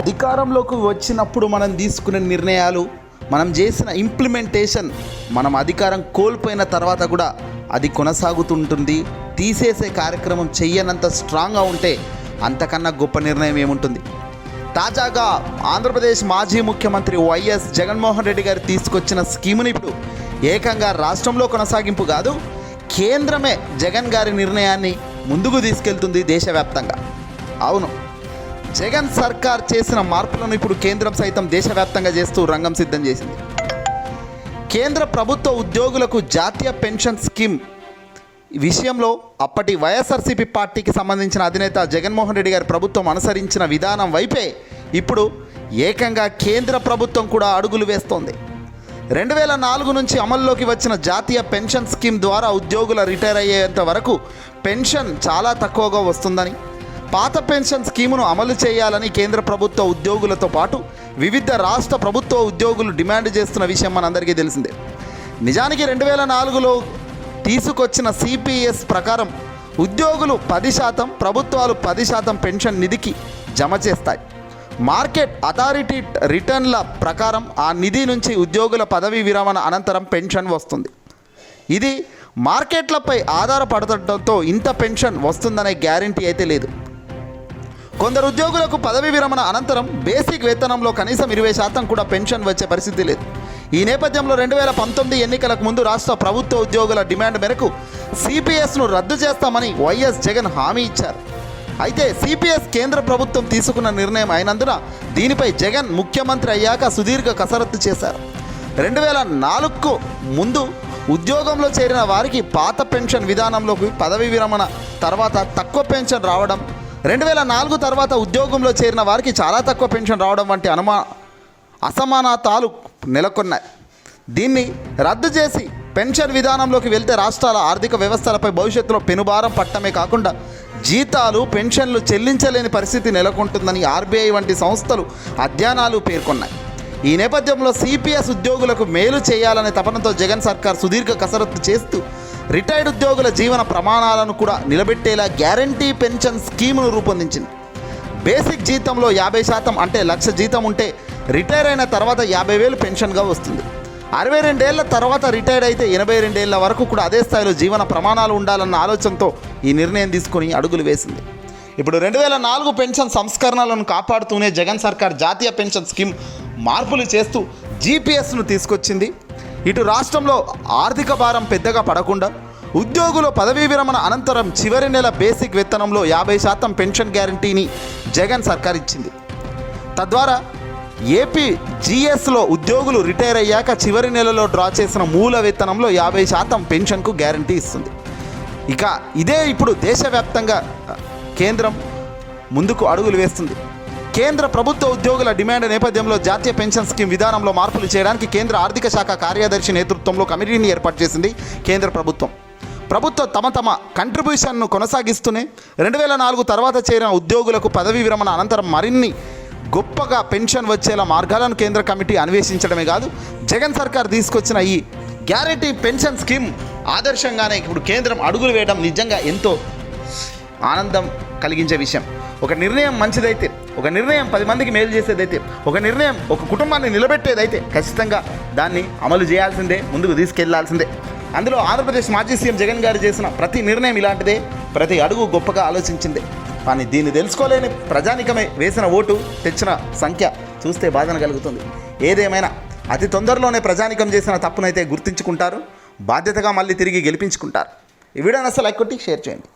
అధికారంలోకి వచ్చినప్పుడు మనం తీసుకునే నిర్ణయాలు మనం చేసిన ఇంప్లిమెంటేషన్ మనం అధికారం కోల్పోయిన తర్వాత కూడా అది కొనసాగుతుంటుంది. తీసేసే కార్యక్రమం చెయ్యనంత స్ట్రాంగ్గా ఉంటే అంతకన్నా గొప్ప నిర్ణయం ఏముంటుంది? తాజాగా ఆంధ్రప్రదేశ్ మాజీ ముఖ్యమంత్రి వైఎస్ జగన్మోహన్ రెడ్డి గారు తీసుకొచ్చిన స్కీముని ఇప్పుడు ఏకంగా రాష్ట్రంలో కొనసాగింపు కాదు కేంద్రమే జగన్ గారి నిర్ణయాన్ని ముందుకు తీసుకెళ్తుంది దేశవ్యాప్తంగా. అవును జగన్ సర్కార్ చేసిన మార్పులను ఇప్పుడు కేంద్రం సైతం దేశవ్యాప్తంగా చేస్తూ రంగం సిద్ధం చేసింది. కేంద్ర ప్రభుత్వ ఉద్యోగులకు జాతీయ పెన్షన్ స్కీమ్ విషయంలో అప్పటి వైఎస్ఆర్సీపీ పార్టీకి సంబంధించిన అధినేత జగన్మోహన్ రెడ్డి గారి ప్రభుత్వం అనుసరించిన విధానం వైపే ఇప్పుడు ఏకంగా కేంద్ర ప్రభుత్వం కూడా అడుగులు వేస్తోంది. రెండు వేల నాలుగు నుంచి అమల్లోకి వచ్చిన జాతీయ పెన్షన్ స్కీమ్ ద్వారా ఉద్యోగుల రిటైర్ అయ్యేంత వరకు పెన్షన్ చాలా తక్కువగా వస్తుందని పాత పెన్షన్ స్కీమును అమలు చేయాలని కేంద్ర ప్రభుత్వ ఉద్యోగులతో పాటు వివిధ రాష్ట్ర ప్రభుత్వ ఉద్యోగులు డిమాండ్ చేస్తున్న విషయం మనందరికీ తెలిసిందే. నిజానికి రెండు వేల నాలుగులో తీసుకొచ్చిన సిపిఎస్ ప్రకారం ఉద్యోగులు పది శాతం ప్రభుత్వాలు పది శాతం పెన్షన్ నిధికి జమ చేస్తాయి. మార్కెట్ అథారిటీ రిటర్న్ల ప్రకారం ఆ నిధి నుంచి ఉద్యోగుల పదవీ విరమణ అనంతరం పెన్షన్ వస్తుంది. ఇది మార్కెట్లపై ఆధారపడటంతో ఇంత పెన్షన్ వస్తుందనే గ్యారంటీ అయితే లేదు. కొందరు ఉద్యోగులకు పదవి విరమణ అనంతరం బేసిక్ వేతనంలో కనీసం ఇరవై శాతం కూడా పెన్షన్ వచ్చే పరిస్థితి లేదు. ఈ నేపథ్యంలో రెండు వేల పంతొమ్మిది ఎన్నికలకు ముందు రాష్ట్ర ప్రభుత్వ ఉద్యోగుల డిమాండ్ మేరకు సిపిఎస్ను రద్దు చేస్తామని వైఎస్ జగన్ హామీ ఇచ్చారు. అయితే సిపిఎస్ కేంద్ర ప్రభుత్వం తీసుకున్న నిర్ణయం అయినందున దీనిపై జగన్ ముఖ్యమంత్రి అయ్యాక సుదీర్ఘ కసరత్తు చేశారు. రెండు వేల నాలుగుకు ముందు ఉద్యోగంలో చేరిన వారికి పాత పెన్షన్ విధానంలోకి పదవి విరమణ తర్వాత తక్కువ పెన్షన్ రావడం రెండు వేల నాలుగు తర్వాత ఉద్యోగంలో చేరిన వారికి చాలా తక్కువ పెన్షన్ రావడం వంటి అనుమా అసమానతాలు నెలకొన్నాయి. దీన్ని రద్దు చేసి పెన్షన్ విధానంలోకి వెళ్తే రాష్ట్రాల ఆర్థిక వ్యవస్థలపై భవిష్యత్తులో పెనుభారం పట్టమే కాకుండా జీతాలు పెన్షన్లు చెల్లించలేని పరిస్థితి నెలకొంటుందని ఆర్బీఐ వంటి సంస్థలు అధ్యయనాలు పేర్కొన్నాయి. ఈ నేపథ్యంలో సిపిఎస్ ఉద్యోగులకు మేలు చేయాలనే తపనతో జగన్ సర్కార్ సుదీర్ఘ కసరత్తు చేస్తూ రిటైర్డ్ ఉద్యోగుల జీవన ప్రమాణాలను కూడా నిలబెట్టేలా గ్యారంటీ పెన్షన్ స్కీమును రూపొందించింది. బేసిక్ జీతంలో యాభై శాతం అంటే లక్ష జీతం ఉంటే రిటైర్ అయిన తర్వాత యాభై వేలు పెన్షన్గా వస్తుంది. అరవై రెండేళ్ళ తర్వాత రిటైర్డ్ అయితే ఎనభై రెండేళ్ళ వరకు కూడా అదే స్థాయిలో జీవన ప్రమాణాలు ఉండాలన్న ఆలోచనతో ఈ నిర్ణయం తీసుకొని అడుగులు వేసింది. ఇప్పుడు రెండు వేల నాలుగు పెన్షన్ సంస్కరణలను కాపాడుతూనే జగన్ సర్కార్ జాతీయ పెన్షన్ స్కీమ్ మార్పులు చేస్తూ జీపీఎస్ను తీసుకొచ్చింది. ఇటు రాష్ట్రంలో ఆర్థిక భారం పెద్దగా పడకుండా ఉద్యోగుల పదవీ విరమణ అనంతరం చివరి నెల బేసిక్ వేతనంలో యాభై శాతం పెన్షన్ గ్యారంటీని జగన్ సర్కార్ ఇచ్చింది తద్వారా ఏపీ జీఎస్లో ఉద్యోగులు రిటైర్ అయ్యాక చివరి నెలలో డ్రా చేసిన మూల వేతనంలో యాభై శాతం పెన్షన్కు గ్యారంటీ ఇస్తుంది. ఇక ఇదే ఇప్పుడు దేశవ్యాప్తంగా కేంద్రం ముందుకు అడుగులు వేస్తుంది. కేంద్ర ప్రభుత్వ ఉద్యోగుల డిమాండ్ నేపథ్యంలో జాతీయ పెన్షన్ స్కీమ్ విధానంలో మార్పులు చేయడానికి కేంద్ర ఆర్థిక శాఖ కార్యదర్శి నేతృత్వంలో కమిటీని ఏర్పాటు చేసింది కేంద్ర ప్రభుత్వం. ప్రభుత్వం తమ తమ కంట్రిబ్యూషన్ను కొనసాగిస్తూనే రెండు వేల నాలుగు తర్వాత చేరిన ఉద్యోగులకు పదవీ విరమణ అనంతరం మరిన్ని గొప్పగా పెన్షన్ వచ్చేలా మార్గాలను కేంద్ర కమిటీ అన్వేషించడమే కాదు జగన్ సర్కార్ తీసుకొచ్చిన ఈ గ్యారంటీ పెన్షన్ స్కీమ్ ఆదర్శంగానే ఇప్పుడు కేంద్రం అడుగులు వేయడం నిజంగా ఎంతో ఆనందం కలిగించే విషయం. ఒక నిర్ణయం మంచిదైతే ఒక నిర్ణయం పది మందికి మేలు చేసేదైతే ఒక నిర్ణయం ఒక కుటుంబాన్ని నిలబెట్టేదైతే ఖచ్చితంగా దాన్ని అమలు చేయాల్సిందే ముందుకు తీసుకెళ్ళాల్సిందే. అందులో ఆంధ్రప్రదేశ్ మాజీ సీఎం జగన్ గారు చేసిన ప్రతి నిర్ణయం ఇలాంటిదే ప్రతి అడుగు గొప్పగా ఆలోచించిందే. కానీ దీన్ని తెలుసుకోలేని ప్రజానికమే వేసిన ఓటు తెచ్చిన సంఖ్య చూస్తే బాధన కలుగుతుంది. ఏదేమైనా అతి తొందరలోనే ప్రజానికం చేసిన తప్పునైతే గుర్తించుకుంటారు బాధ్యతగా మళ్ళీ తిరిగి గెలిపించుకుంటారు. ఈ వీడియోని అసలు లైక్ కొట్టి షేర్ చేయండి.